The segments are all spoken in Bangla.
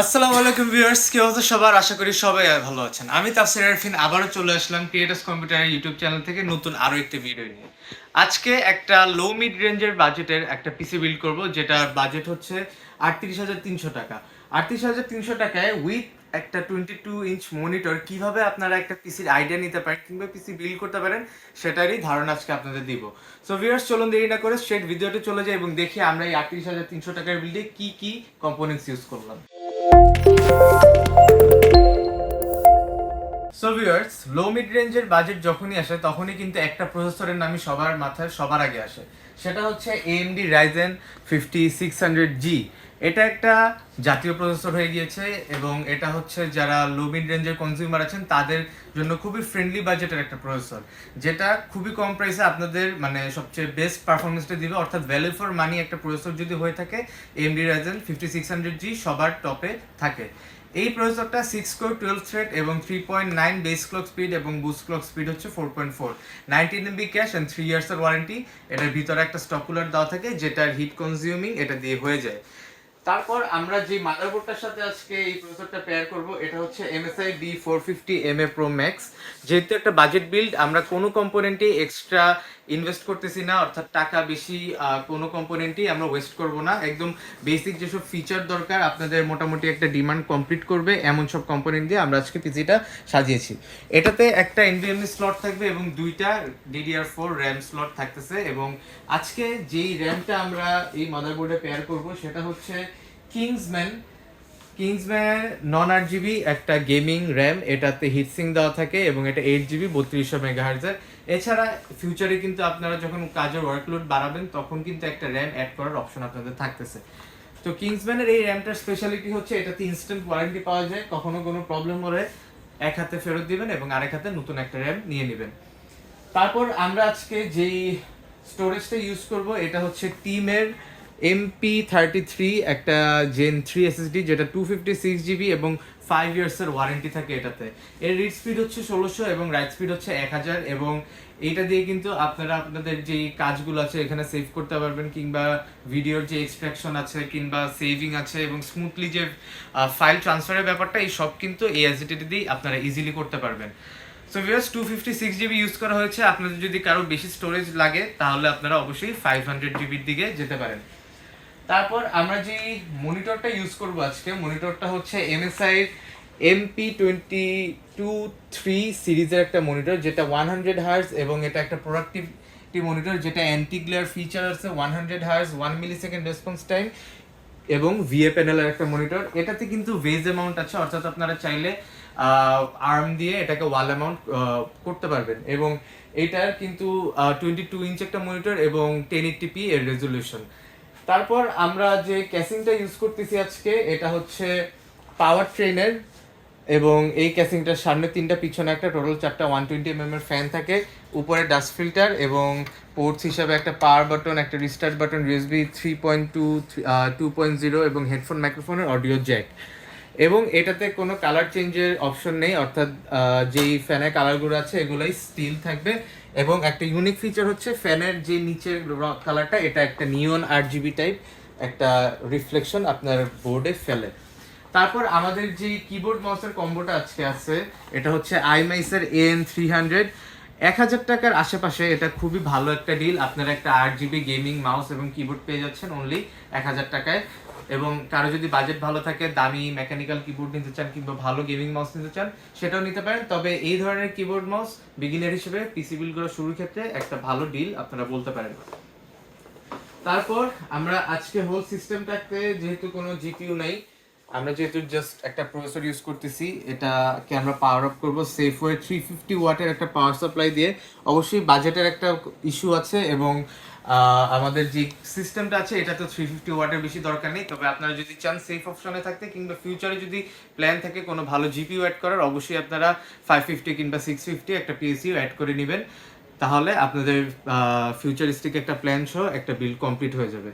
আসসালামু আলাইকুম ভিউয়ার্স, কি অবস্থা সবার? আশা করি সবাই ভালো আছেন। আমি তাফসির আরফিন, আবারও চলে আসলাম ক্রিয়েটার্স কম্পিউটার ইউটিউব চ্যানেল থেকে নতুন আরও একটি ভিডিও নিয়ে। আজকে একটা লো মিড রেঞ্জের বাজেটের একটা পিসি বিল্ড করব, যেটার বাজেট হচ্ছে আটত্রিশ হাজার তিনশো টাকা। আটত্রিশ হাজার তিনশো টাকায় উইথ একটা টোয়েন্টি টু ইঞ্চ মনিটর কীভাবে আপনারা একটা পিসির আইডিয়া নিতে পারেন কিংবা পিসি বিল্ড করতে পারেন, সেটারই ধারণা আজকে আপনাদের দিব। সো ভিউয়ার্স চলুন দেরি না করে স্ট্রেট ভিডিওতে চলে যাই এবং দেখি আমরা এই আটত্রিশ হাজার তিনশো টাকার বিল্ডে কি কি কম্পোনেন্টস ইউজ করলাম। সো ভিউয়ার্স লো মিড রেঞ্জের বাজেট যখনই আসে, তখনই কিন্তু একটা প্রসেসরের নামই সবার মাথায় সবার আগে আসে। সেটা হচ্ছে AMD Ryzen fifty six hundred G এটা একটা জাতীয় প্রসেসর হয়ে গিয়েছে এবং এটা হচ্ছে যারা লো মিড রেঞ্জের কনজিউমার আছেন, তাদের জন্য খুবই ফ্রেন্ডলি বাজেটের একটা প্রসেসর, যেটা খুবই কম প্রাইসে আপনাদের মানে সবচেয়ে বেস্ট পারফরমেন্সটা দিবে। অর্থাৎ ভ্যালু ফর মানি একটা প্রসেসর যদি হয়ে থাকে AMD Ryzen fifty six hundred G সবার টপে থাকে। এই প্রসেসরটা সিক্স কোর টুয়েলভ থ্রেড এবং three point nine base clock speed এবং বুস্ট ক্লক স্পিড হচ্ছে four point four nineteen MB cache and three ইয়ার্সের warranty এটার ভিতরে একটা স্টকুলার দেওয়া থাকে, যেটার হিট কনজিউমিং এটা দিয়ে হয়ে যায়। তারপর আমরা যে মাদারবোর্ডটার সাথে আজকে এই প্রসেসরটা পেয়ার করব, এটা হচ্ছে MSI B four fifty M A pro max যেহেতু একটা বাজেট বিল্ড আমরা কোনো কম্পোনেন্টে এক্সট্রা ইনভেস্ট করতেছি না, অর্থাৎ টাকা বেশি কোনো কম্পোনেন্টই আমরা ওয়েস্ট করব না। একদম বেসিক যেসব ফিচার দরকার, আপনাদের মোটামুটি একটা ডিমান্ড কমপ্লিট করবে, এমন সব কম্পোনেন্ট দিয়ে আমরা আজকে পিসিটা সাজিয়েছি। এটাতে একটা এনভিএমই স্লট থাকবে এবং দুইটা ডিডিআর ফোর র্যাম স্লট থাকতেছে এবং আজকে যেই র্যামটা আমরা এই মাদারবোর্ডে পেয়ার করব, সেটা হচ্ছে কিংসম্যান কিংসম্যান নন আট জিবি, একটা গেমিং র্যাম, এটাতে হিটসিং দেওয়া থাকে এবং এটা এইট জিবি, বত্রিশশো মেগাহার্জের এছাড়া ফিউচারে কিন্তু আপনারা যখন কাজের ওয়ার্কলোড বাড়াবেন, তখন কিন্তু একটা র্যাম অ্যাড করার অপশন আপনাদের থাকতেছে। তো কিংসম্যানের এই র্যামটার স্পেশালিটি হচ্ছে এটাতে ইনস্ট্যান্ট ওয়ারেন্টি পাওয়া যায়, কখনো কোনো প্রবলেম হলে এক হাতে ফেরত দিবেন এবং আরেক হাতে নতুন একটা র্যাম নিয়ে নেবেন। তারপর আমরা আজকে যেই স্টোরেজটা ইউজ করব, এটা হচ্ছে টিমের এমপি থার্টি থ্রি একটা জেন থ্রি এসএসডি যেটা টু ফিফটি সিক্স জিবি এবং ফাইভ ইয়ার্সের ওয়ারেন্টি থাকে এটাতে। এর রিড স্পিড হচ্ছে ষোলোশো এবং রাইট স্পিড হচ্ছে এক হাজার এবং এইটা দিয়ে কিন্তু আপনারা আপনাদের যেই কাজগুলো আছে এখানে সেভ করতে পারবেন কিংবা ভিডিওর যে এক্সট্রাকশন আছে কিংবা সেভিং আছে এবং স্মুথলি যে ফাইল ট্রান্সফারের ব্যাপারটা, এই সব কিন্তু এই এসডিটি দিয়েই আপনারা ইজিলি করতে পারবেন। So viewers two fifty six GB use করা হয়েছে। আপনাদের যদি কারও বেশি স্টোরেজ লাগে, তাহলে আপনারা অবশ্যই ফাইভ হান্ড্রেড জিবির দিকে যেতে পারেন। তারপর আমরা যে মনিটরটা ইউজ করব আজকে, মনিটরটা হচ্ছে MSI MP twenty two three সিরিজের একটা মনিটর, যেটা ওয়ান হান্ড্রেড হার্স এবং এটা একটা প্রোডাক্টিভিটি মনিটর, যেটা অ্যান্টি গ্লেয়ার ফিচার আছে one hundred hertz one millisecond response time এবং ভিএ প্যানেলের একটা মনিটর। এটাতে কিন্তু ভেজ অ্যামাউন্ট আছে, অর্থাৎ আপনারা চাইলে আর্ম দিয়ে এটাকে ওয়াল অ্যামাউন্ট করতে পারবেন। এবং এটার কিন্তু টোয়েন্টি টু ইঞ্চ একটা মনিটর এবং টেন এইটটি এর রেজলিউশন তারপর আমরা যে ক্যাসিংটা ইউজ করতেছি আজকে, এটা হচ্ছে পাওয়ার ট্রেনের এবং এই ক্যাসিংটার সামনে তিনটা, পিছনে একটা টোটাল চারটা ওয়ান টোয়েন্টি এম এর ফ্যান থাকে, উপরে ডাস্ট ফিল্টার এবং পোর্টস হিসাবে একটা পাওয়ার বাটন একটা restart button USB three point two two point zero এবং হেডফোন মাইক্রোফোনের অডিও জ্যাক এবং এটাতে কোনো কালার চেঞ্জের অপশন নেই, অর্থাৎ যেই ফ্যানের কালারগুলো আছে, এগুলোই স্টিল থাকবে। এবং একটা ইউনিক ফিচার হচ্ছে ফ্যানের যে নিচের কালারটা এটা একটা নিয়ন আট জিবি টাইপ একটা রিফ্লেকশন আপনার বোর্ডে ফেলে। তারপর আমাদের যে কিবোর্ড মাউসের কম্বোটা আজকে আছে, এটা হচ্ছে আইমাইসের এন থ্রি হান্ড্রেড এক হাজার টাকার আশেপাশে এটা খুবই ভালো একটা ডিল আপনারা একটা আট জিবি গেমিং মাউস এবং কিবোর্ড পেয়ে যাচ্ছেন অনলি এক হাজার টাকায়। এবং কারও যদি বাজেট ভালো থাকে, দামি মেকানিক্যাল কিবোর্ড নিতে চান কিংবা ভালো গেমিং মাউস নিতে চান, সেটাও নিতে পারেন। তবে এই ধরনের কিবোর্ড মাউস বিগিনার হিসেবে পিসি বিল করা শুরুর ক্ষেত্রে একটা ভালো ডিল আপনারা বলতে পারেন। তারপর আমরা আজকে হোল সিস্টেমটাতে যেহেতু কোনো জিপিইউ নাই আমরা যেহেতু জাস্ট একটা প্রসেসর ইউজ করতেছি এটাকে আমরা পাওয়ার আপ করব সেফওয়ে থ্রি ফিফটি ওয়াটের একটা পাওয়ার সাপ্লাই দিয়ে। অবশ্যই বাজেটের একটা ইস্যু আছে এবং আমাদের যে সিস্টেমটা আছে এটা তো থ্রি ফিফটি ওয়াটের বেশি দরকার নেই। তবে আপনারা যদি চান সেফ অপশনে থাকতে, কিংবা ফিউচারে যদি প্ল্যান থাকে কোনো ভালো জিপিইউ অ্যাড করার, অবশ্যই আপনারা ফাইভ ফিফটি কিংবা সিক্স ফিফটি একটা পিএসইউ অ্যাড করে নেবেন। তাহলে আপনাদের ফিউচারিস্টিক একটা প্ল্যান সহ একটা বিল কমপ্লিট হয়ে যাবে।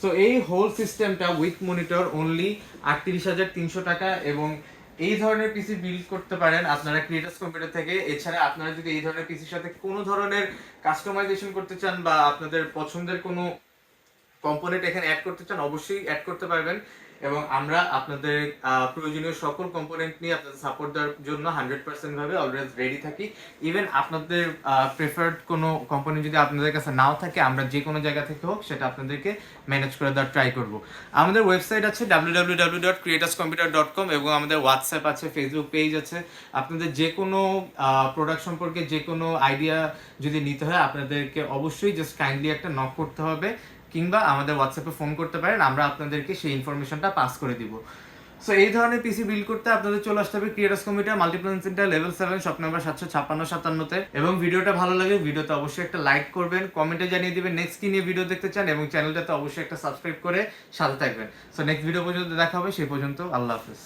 সো এই হোল সিস্টেমটা উইথ মনিটর অনলি আটত্রিশ হাজার তিনশো টাকা এবং এই ধরনের পিসি বিল্ড করতে পারেন আপনারা ক্রিয়েটার্স কম্পিউটার থেকে। এছাড়া আপনারা যদি এই ধরনের পিসির সাথে কোনো ধরনের কাস্টমাইজেশন করতে চান বা আপনাদের পছন্দের কোনো কম্পোনেন্ট এখানে অ্যাড করতে চান, অবশ্যই অ্যাড করতে পারবেন। এবং আমরা আপনাদের প্রয়োজনীয় সকল কম্পোনেন্ট নিয়ে আপনাদের সাপোর্ট দেওয়ার জন্য হান্ড্রেড পার্সেন্ট ভাবে অলওয়েজ রেডি থাকি। ইভেন আপনাদের প্রেফার্ড কোনো কম্পোনেন্ট যদি আপনাদের কাছে নাও থাকে, আমরা যে কোনো জায়গা থেকে হোক সেটা আপনাদেরকে ম্যানেজ করে দেওয়ার ট্রাই করব। আমাদের ওয়েবসাইট আছে W W dot computer dot com এবং আমাদের হোয়াটসঅ্যাপ আছে ফেসবুক পেজ আছে। আপনাদের যে কোনো প্রোডাক্ট সম্পর্কে যে কোনো আইডিয়া যদি নিতে হয়, আপনাদেরকে অবশ্যই জাস্ট কাইন্ডলি একটা নক করতে হবে। কিংবা আমাদের হোয়াটসঅ্যাপে ফোন করতে পারেন, আমরা আপনাদেরকে সেই ইনফরমেশনটা পাস করে দিব। সো এই ধরনের পিসি বিল করতে আপনাদের চলে আসতে হবে creators computer multiplan center level seven shop number সাতশো ছাপ্পান্ন, সাতান্নতে। এবং ভিডিওটা ভালো লাগে, ভিডিওতে অবশ্যই একটা লাইক করবেন কমেন্টে জানিয়ে দিবেন নেক্সট কি নিয়ে ভিডিও দেখতে চান এবং চ্যানেলটাতে অবশ্যই একটা সাবস্ক্রাইব করে সাথে থাকবেন। সো নেক্সট ভিডিও পর্যন্ত দেখা হবে, সেই পর্যন্ত আল্লাহ হাফেজ।